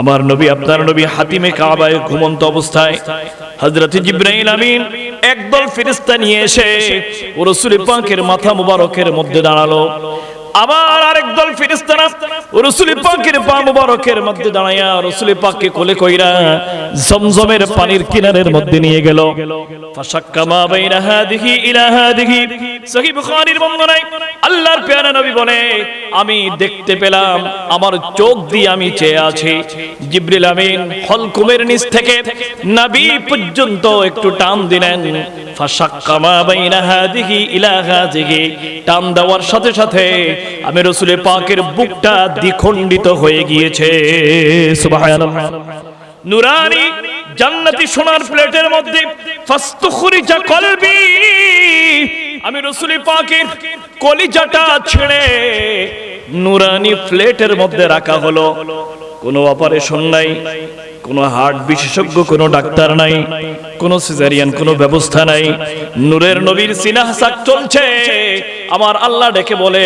আমার নবী, আপনার নবী হাতিমে কাবায় ঘুমন্ত অবস্থায়। হযরত জিব্রাইল আমিন একদল ফেরেশতা নিয়ে এসে ও রাসূল পাকের মাথা মুবারকের মধ্যে দাঁড়াল। আবার আরেক দল ফেরেশতারা রাসূল পাকের পা মুবারকের মধ্যে দাঁড়ায়া রাসূল পাককে কোলে কইরা জমজমের পানির কিনারের মধ্যে নিয়ে গেল। ফাশাক্কা মা বাইনা হাদিহি ইলা হাদিহি। সহিহ বুখারীর বর্ণনায় আল্লাহর পেয়ারা নবী বলে, আমি দেখতে পেলাম, আমার চোখ দিয়ে আমি চেয়ে আছি। জিবরিল আমিন হলকুমের নিচ থেকে নবী পর্যন্ত একটু টান দিলেন। টান দেওয়ার সাথে সাথে আমি রসুলের পাকের বুকটা দ্বিখণ্ডিত হয়ে গিয়েছে। সুবহানাল্লাহ। নুরানি জান্নাতি সোনার প্লেটের মধ্যে ফাস্তুখরিজা কলবি আমি রসুলের পাকের কলিজাটা ছেড়ে নুরানি প্লেটের মধ্যে রাখা হলো। কোনো অপারেশন নাই, কোনো হার্ট বিশেষজ্ঞ, কোনো ডাক্তার নাই, কোনো সিজারিয়ান কোনো ব্যবস্থা নাই। নূরের নবীর সিনাহ সাক চলছে। আমার আল্লাহ ডেকে বলে,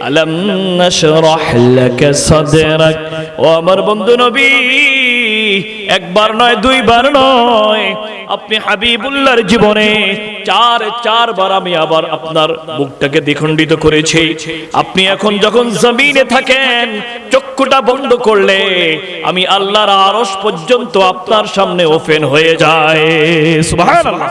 আলাম নাশরাহ লাকা সাদরাক? ও আমার বন্ধু নবী একবার নয়, দুইবার নয়। আপনি হাবিবুল্লাহর জীবনে চার, চারবার আমি আবার আপনার মুখটাকে দ্বিখণ্ডিত করেছি। আপনি এখন যখন জমিনে থাকেন, চক্ষুটা বন্ধ করলে আমি আল্লাহর আরস পর্যন্ত আপনার সামনে ওপেন হয়ে যায়। সুবহানাল্লাহ।